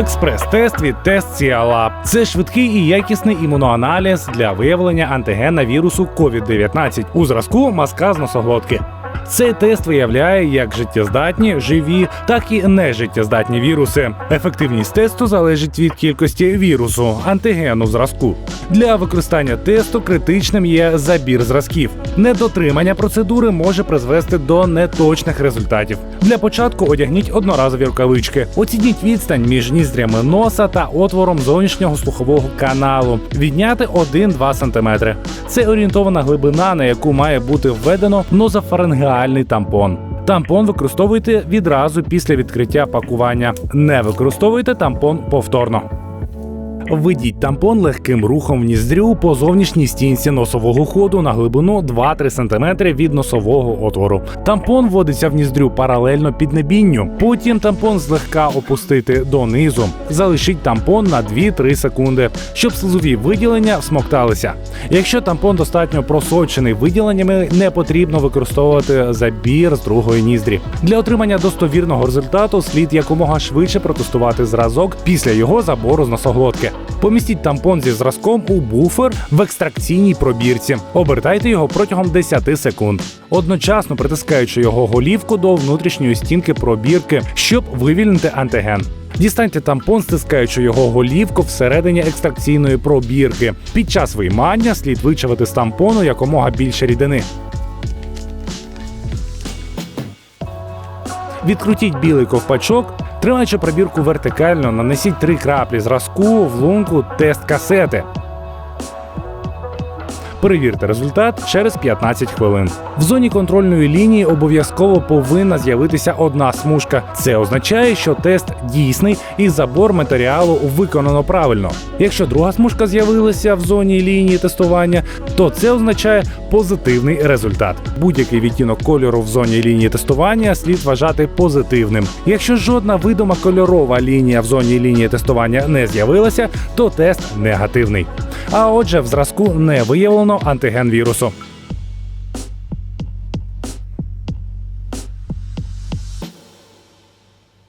Експрес-тест від Тест Сіалаб. Це швидкий і якісний імуноаналіз для виявлення антигена вірусу COVID-19 у зразку маска з носоглотки. Цей тест виявляє як життєздатні, живі, так і нежиттєздатні віруси. Ефективність тесту залежить від кількості вірусу, антигену зразку. Для використання тесту критичним є забір зразків. Недотримання процедури може призвести до неточних результатів. Для початку одягніть одноразові рукавички. Оцініть відстань між ніздрями носа та отвором зовнішнього слухового каналу. Відняти 1-2 см. Це орієнтована глибина, на яку має бути введено нозофарингеальний тампон. Тампон використовуйте відразу після відкриття пакування. Не використовуйте тампон повторно. Введіть тампон легким рухом в ніздрю по зовнішній стінці носового ходу на глибину 2-3 см від носового отвору. Тампон вводиться в ніздрю паралельно піднебінню. Потім тампон злегка опустити донизу. Залишіть тампон на 2-3 секунди, щоб слизові виділення всмокталися. Якщо тампон достатньо просочений виділеннями, не потрібно використовувати забір з другої ніздрі. Для отримання достовірного результату слід якомога швидше протестувати зразок після його забору з носоглотки. Помістіть тампон зі зразком у буфер в екстракційній пробірці. Обертайте його протягом 10 секунд, одночасно притискаючи його голівку до внутрішньої стінки пробірки, щоб вивільнити антиген. Дістаньте тампон, стискаючи його голівку всередині екстракційної пробірки. Під час виймання слід вичавити з тампону якомога більше рідини. Відкрутіть білий ковпачок, тримаючи пробірку вертикально, нанесіть три краплі зразку в лунку тест касети. Перевірте результат через 15 хвилин. В зоні контрольної лінії обов'язково повинна з'явитися одна смужка. Це означає, що тест дійсний і забор матеріалу виконано правильно. Якщо друга смужка з'явилася в зоні лінії тестування, то це означає позитивний результат. Будь-який відтінок кольору в зоні лінії тестування слід вважати позитивним. Якщо жодна видима кольорова лінія в зоні лінії тестування не з'явилася, то тест негативний. А отже, в зразку не виявлено антиген вірусу.